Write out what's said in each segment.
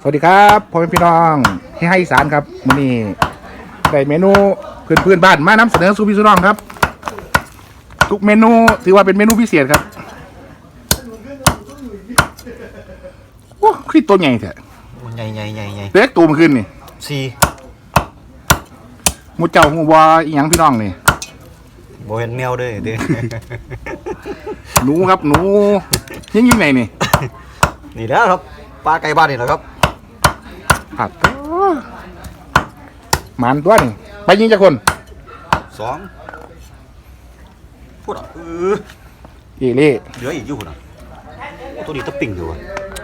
สวัสดีครับพ่อแม่พี่น้องที่ให้อีสานครับมื้อนี้ได้เมนูพื้นพื้นบ้านมานำเสนอสู่พี่สู่น้องครับ ทุกเมนูถือว่าเป็นเมนูพิเศษครับโอ้คือตัวใหญ่แท้มันใหญ่ใหญ่ใหญ่ใหญ่เล็กตัวมันขึ้นนี่สี่หมูเจ้าหูวาอีหยังพี่น้องนี่โบเห็นแมวเด้วยเด้หนูครับหนูยังอยังไงนี่ นี่แล้วครับปลาไก่บ้านนี่แหละครับ ผักหมันตัวนี่ไปยิงจากคนสองพูดอะเออเอเล่เหลืออีกอยู่นะโอ้ตัวนี้ตะปิ่งอยู่อะ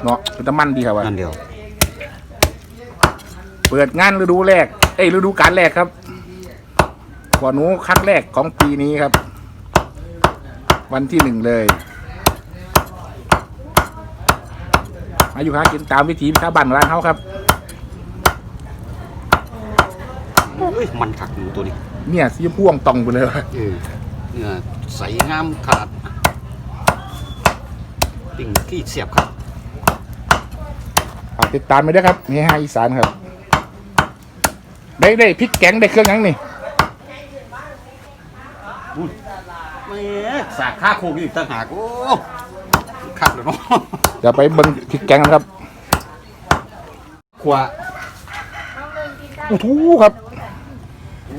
เนาะเป็นตะมันดีครับว่ะนั่นเดียว เปิดงานฤดูแรก เอ้ยฤดูกาลแรกครับหัวหนูคัดแรกของปีนี้ครับ วันที่หนึ่งเลยมาอยู่หากินตามวิถีชาวบ้านร้านเขาครับ เอ้ยมันขักอยู่ตัวนี้เนี่ยสีพ่วงตองไปเลยว่ะเออเนื้อใสงามขนาดปิ่งขี้เสียบครับฝากติดตามไปด้วยครับนี่ฮาอีสานครับ ได้ได้พริกแกงได้เครื่องหยังนี่แหม่สากข้าโคกอีกต่างหากโอ้ขักเลยเนาะเดี๋ยวไปเบิ้งพริกแกงกันครับขวาโอ้โหครับ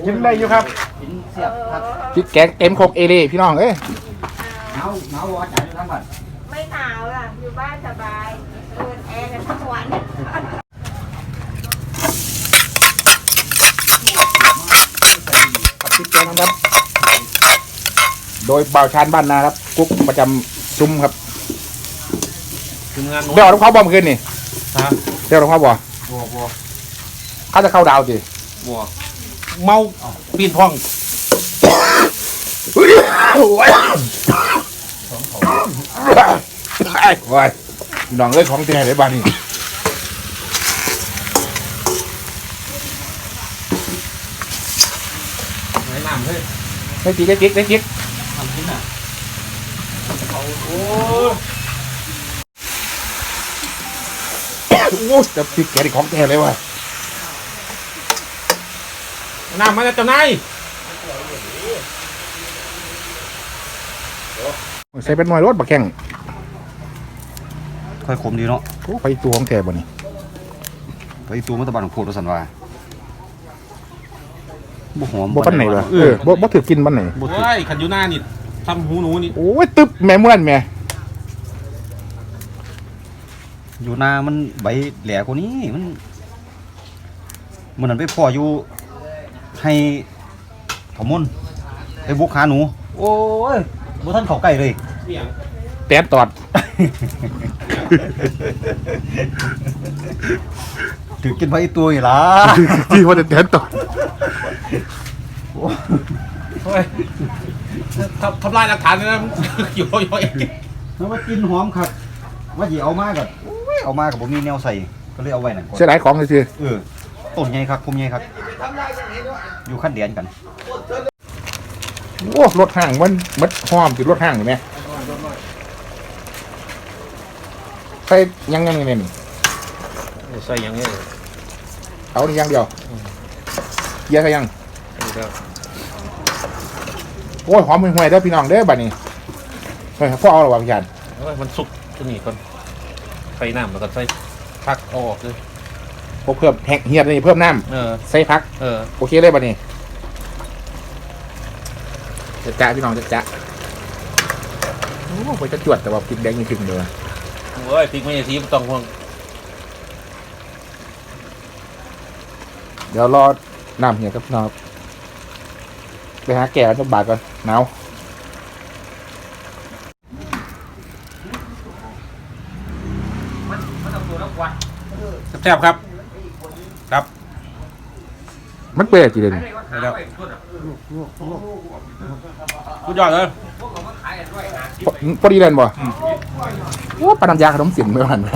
กินได้อยู่ครับกินเสียบครับพริกแกงเต็มโคกเอเล่พี่น้องเอ้ยหนาวหนาวว่าจ่ายอยู่ทั้งวันไม่หนาวอะอยู่บ้านสบายเปิดแอร์กันทั้งวันกับพริกแกงนะครับ โดยบ่าวชานบ้านนาครับกุ๊กประจำซุ้มครับทีมงานโน้ตเดี๋ยวเราเข้าบอมคืนนี่ฮะเดี๋ยวเราเข้าบ่บัวบัวเขาจะเข้าดาวสิบัว เมาปีนท้องโอ้ยโอ้ยโอ้ยน้องเอ้ยของแท้เลยบ้านนี้ไหนน้ำเฮ้ยได้จิกได้จิกได้จิกทำที่น่ะเอาโอ้โอ้ยแต่พริกแกงนี่ของแท้เลยว่ะ น้ำมาแล้วเจ้านายใส่เป็นหน่วยรถบักแข้งค่อยคมดีเนาะโอ้ไปตัวของแท้บ่นี่ไปตัวมัตตบานของโพดสันว่าบ่หอมบ่ปันไหนวะเออบ่บ่ถือกินปันไหนบ่ถูกเฮ้ยขันอยู่หน้านี่ทำหูหนูนี่โอ้ยตึ๊บแม่ม้วนแม่อยู่หน้ามันใบแหลกว่านี้มันมันนั้นไปพ่ออยู่ ให้ขมุนไปบุกหาหนู โอ้ยบ่ทันเข้าใกล้เลยเนี่ยแตนตอด ถือกินไปตัวนี่ล่ะที่ว่าแต่แตนตอดเฮ้ยทำทำลายหลักฐานเลยนะโยโย่เองแล้วว่ากินหอมครับ ว่าสิเอามาก็โอ้ยเอามาก็บ่มีแนวใส่ก็เลยเอาไว้นั่นก่อนเสียดายของซื่อเออ ต้นใหญ่ครับผมใหญ่ครับ อยู่ขั้นเดียนกันๆโอ้รถห้างมันมัดหอมสิรถห้างเห็นไหมใส่ยังยังไงนี่ใส่ยังไงเอานี่อยังเดียวเยี่ยใส่ยังโอ้ยหอมห่วยๆเด้อพี่น้องเด้อบัดนี้เฮ้ยพ่อเอาระวังยันเฮ้ยมันสุกตัวนี้ก่อนใส่น้ำแล้วก็ใส่พักเอาออกเลย พวกเพิ่มแห้งเหียดนี่เพิ่มน้เออำใส่พัก เออ โอเคเลยบัดนี้จะจะพี่น้องจะจะโอ้ไปจะจวดแต่ว่าพริกแดงยังถึงเลยเฮ้ยพริกไม่ใช่สีมันต้องห่วงเดี๋ยวรอน้ำเหี่ยครับพี่น้องครับไปหาแก่จะบาดก่อนหนาวแซ่บๆครับ ครับมันเปื่อยจีเดนได้แล้วสุดยอดเลยพอพอดีเลยบ่โอ้ปลาน้ำยาขนมเสียงเมื่อวันไป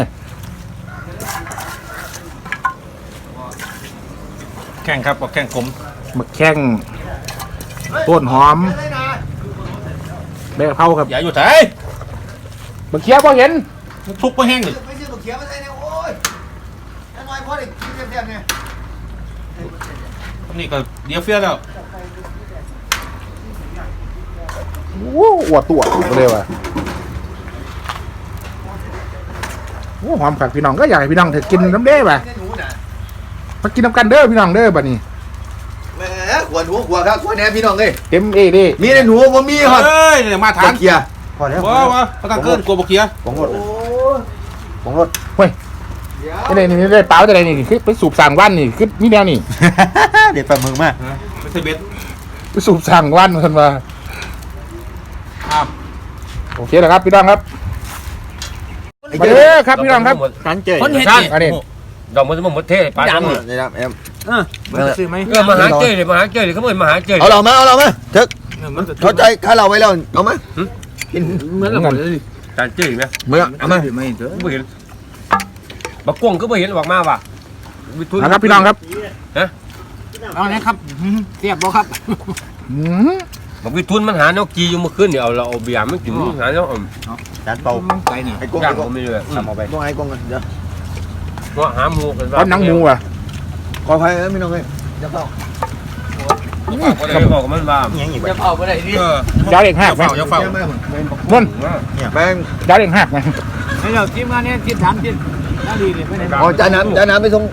แข่งครับกับแข่งขมหมึกแข้งต้นหอมใบกะเพราครับอย่าอยู่ไหนมะเขียบพอเห็นทุกไปแห้งดิ เด็กกินเสียบๆเนี่ยนี่ก็เดี๋ยวเฟี้ยแล้วโอ้อวดตัวเลยว่ะโอ้หอมผักพี่น้องก็อยากให้พี่น้องเถอะกินน้ำเด้ป่ะเนี่ยหนูน่ะมากินน้ำกันเด้อพี่น้องเด้อบัดนี้แหมขวดหัวขวดครับขวดแหนพี่น้องเอ้ยเต็มเอเด้มีแต่หนูผมมีฮอดเฮ้ยเนี่ยมาทานเกียร์พอแล้วว้าวว้าวพนักเกินกลัวบกเคียผมรถผมรถเฮ้ย ไม่ได้นี่ได้เปล่าจะได้นี่คือไปสูบสั่งวันนี่คือนี่แนวนี่ เด็ดปลาหมึกมากไม่ใช่เบ็ดไปสูบสั่งวันกันมาอ้าวโอเคแล้วครับพี่น้องครับมาเด้อครับพี่น้องครับสันเจยคนเห็นอัดินนี้ ดอกมันจะมาหมดเท่ปลาจังดำเลเนี่ยยครับเอ็มซื้อไหมเออมาหาเจ้เลยมาหาเจ้เลยเขาบอกมาหาเจ้เอาเรามาเอาเรามาเถอะเข้าใจข้าเราไว้แล้วเอามากินเหมือนเราหมดเลยจานเจ้ไหมเมื่อเอามาไม่เห็น บักกวงก็ไม่เห็นบอกมาว่ะนะครับพี่น้องครับเอาไหนครับเสียบบ่ครับอืมบักวิทุนมันหาแนวกีอยู่เมื่อคืนเนี่ยเอาเราเอาเบียร์มันกินหาแนวอ่อมจานเป่าไก่นี่ไอ้กุ้งย่างไอ้กุ้งก็ไม่เลยทำเอาไปต้องไอ้กุ้งกันเดี๋ยวก็หาหมูกันก้อนหนังหมูอะขออภัยนะพี่น้องเอ้ยเดี๋ยวเป่าก็เลยบอกกับมันว่ายังอีกจะเผาไปไหนดิเออยาวเด็กหักไหมเฝ้าอย่าเฝ้ามุ่นแม่งยาวเด็กหักไหมให้เราจิ้มมาเนี่ยจิ้มถามจิ้ม น่าดีเลยไม่ได้อ๋อจานน้ำจานน้ำไปส่ง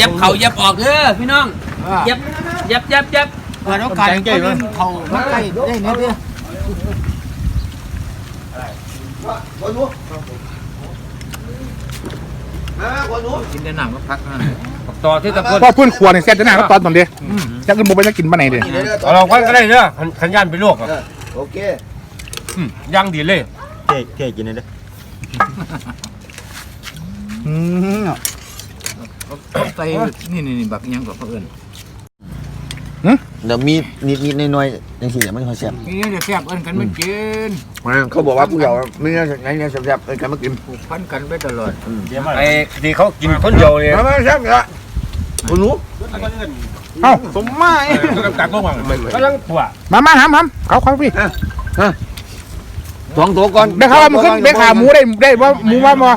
ยับเขายับออกเด้อพี่น้องยับยับยับยับเปิดโอกาสให้คนอื่นเขามาใกล้ได้เนี่ยเด้อคนหนูมาคนหนูกินแต่หนังก็พักต่อที่ตะคนพ่อเพื่อนครัวเนี่ยแซ่บจะหน้าก็ตอนตอนเดียวจะกินหมูไปจะกินมาไหนเดียนี่เด้อเอาเราก็ได้เด้อขันยันไปลวกอะโอเคย่างดีเลยเท่เท่กินเลยเด้อ อืมใส่นี่นี่แบบยังกับเพื่อนเดี๋ยวมีนิดนิดหน่อยๆจังสิเดี๋ยวมันค่อยแซ่บนี่เดี๋ยวแซ่บเอิ้นกันมันกินเขาบอกว่ากูอยากมีเนื้อไหนเนื้อแซ่บๆเอ้ยกันมากินผูกพันกันไปตลอดไอ้ที่เขากินคนเดียวเนี่ยมาแซ่บละคนหนูเอ้าสมมาเอ้ยกำกัดลงมากำลังปวดมามาหามหามเขาเขาพี่สองตัวก่อนได้ข่าวว่ามันขึ้นได้ข่าวหมูได้ได้ว่าหมูว่าบ่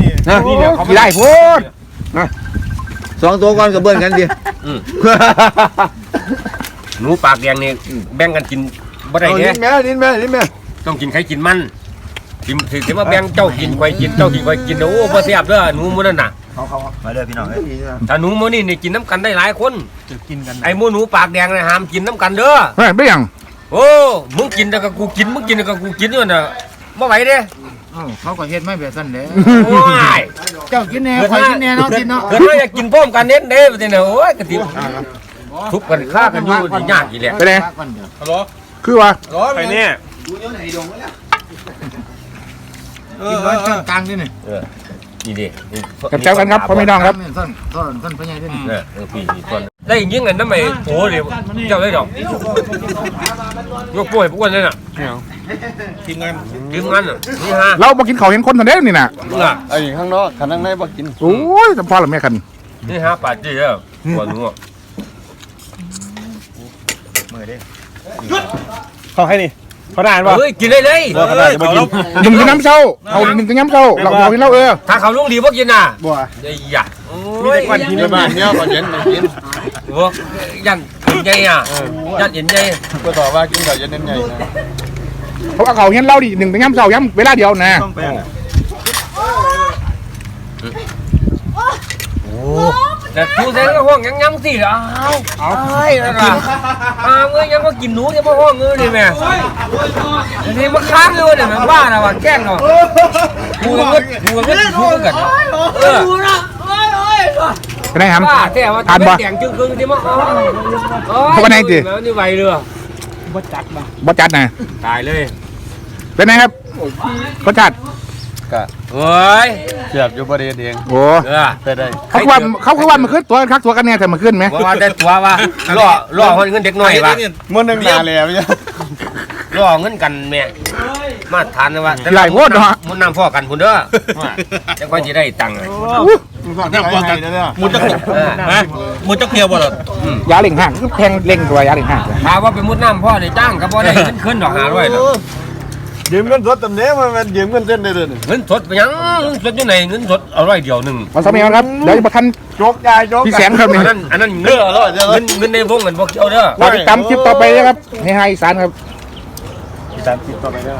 นะโอ้กี่ได้โพูดสองตัวก่อนกับเบิ้ลกันดิหนูปากแดงนี่แบ่งกันกินบ่ได้เอาเนี่นิยดแม่นิดแม่นิดแม่ต้องกินใครกินมันกินถือว่าแบ่งเจ้ากินใครกินเจ้ากินใครกินโอ้บ่แซ่บเด้อหนูมื้อนั้นน่ะมาเลยพี่น้องเอ้ยถ้าหนูมื้อนี้นี่กินน้ำกันได้หลายคนกินกันไอ้หมูหนูปากแดงน่ะห้ามกินน้ำกันเด้อ เฮ้ยไม่ยังโอ้มึงกินแล้วก็กูกินมึงกินแล้วก็กูกินด้วยน่ะบ่ไหวเด้ เขาก็เฮ็ดไม่แบบนั้นเด้โอ้ยเจ้ากินแน่คอยกินแน่เนาะกินเนาะเกิดมาอยากกินพร้อมกันเน้นเด้บ่ติเนี่ยโอ้ยกะติทุบกันฆ่ากันอยู่นี่ยากอีแหละไปเลยฮัลโหลคือว่าฮัลโหลไปเนี่ยดูเนื้อไหนดงแล้วเอกิอนเอร้ออยเออกลางนี่นี่ นี่ดิกับแซวกันครับพ่อแม่น้องครับต้นต้นต้นพญานี่เนี่ยเออพี่นี่ต้นได้ยิงกันนำไอ้โอ้เดี๋ยวเจ้าได้ดอกยกป่วยพวกนั้นน่ะทีมงานทีมงานน่ะนี่ฮะเรามากินเขาวเห็นคนทันเด้นี่น่ะน่ะไอ้ข้างนอกข้างในบ่กินโอ้ยจำพ่อหรือแม่คันนี่ฮะป่าจี้แล้วหัวหนูอะเขาให้นี่ เขาได้ป่ะเฮ้ยกินได้เลยเขาได้จะมากินหนึ่งกับน้ำเช้าเอาหนึ่งกับน้ำเช้าเราเรากินเหล้าเออถ้าเขาลุงดีบ่กินน่ะบัวไอ้ยะโอ้มียแต่ควันกินในบ้านเนี่ยก่อนเย็นกินโอ้ยันเห็นใหญ่อะยันเห็นใหญ่ก็ตอบว่ากินก่อนเย็นนั่นไงเพราะว่าเขาเห็นเหล้าดิหนึ่งกับน้ำเช้าย้ำเวลาเดียวนะต้อง แป้งแต่ทูแสงก็ห้องยังยังสิอ้าวเอาไอ้นั่นล่ะอ้าวเอ้ยยังมากินหนูยังมาห้องเอ้ยนี่แม่นี่มาค้างเลยเนี่ยมันบ้านะว่ะแกล้งเนาะกูกับเงินกูกับเงินกูกันเออไปไหนครับบ้าแต่ว่าทานบ่แดงจึงครึ่งที่มาอ๋อเข้าไปไหนสิแล้วนี่ไหวเรือบ่จัดนะตายเลยเป็นไงครับก็จัด เฮ้ยเสียบอยู่ประเดี๋ยวเองโอ้เออไปได้เขาคือว่าเขาคือว่ามันขึ้นตัวคักตัวกันเนี่ยแต่มันขึ้นไหมว่าได้ตัวว่าล่อล่อเงินเด็กหน่อยว่ะมันนึงนานแล้วเนี่ยล่อเงินกันแม่มาทานนะว่าหลายโพดเนาะมุนน้ำพ่อกันพุ่นเด้อจังค่อยจะได้ตังค์น้ำปลากันมุดจักเออฮะมุดจักเพียวบ่หรอยาเล่งห่างคือแพงเล่งตัวยาเล่งห่างถามว่าเป็นมุดน้ำพ่อได้จ้างก็บ่ได้ขึ้นขึ้นดอกหาร้อยดอก ยืมเงินสดตำเนี้ยมันมันยืมเงินเส้นได้เลยเงินสดไปยังเงินสดอยู่ไหนเงินสดเอาร้อยเดียวหนึ่งมาสมัยก่อนครับเดี๋ยวจะมาคัน โจกยายโจกพี่แสงครับอันี่นนั้นอันนั้นเอเงินออร่อยเดี๋ยวเงินเงินในวงเงินพวกเกี่ยวเด้อ เราติดตามคลิปต่อไปนะครับให้ให้อีสานครับสามสิบต่อไปแล้ว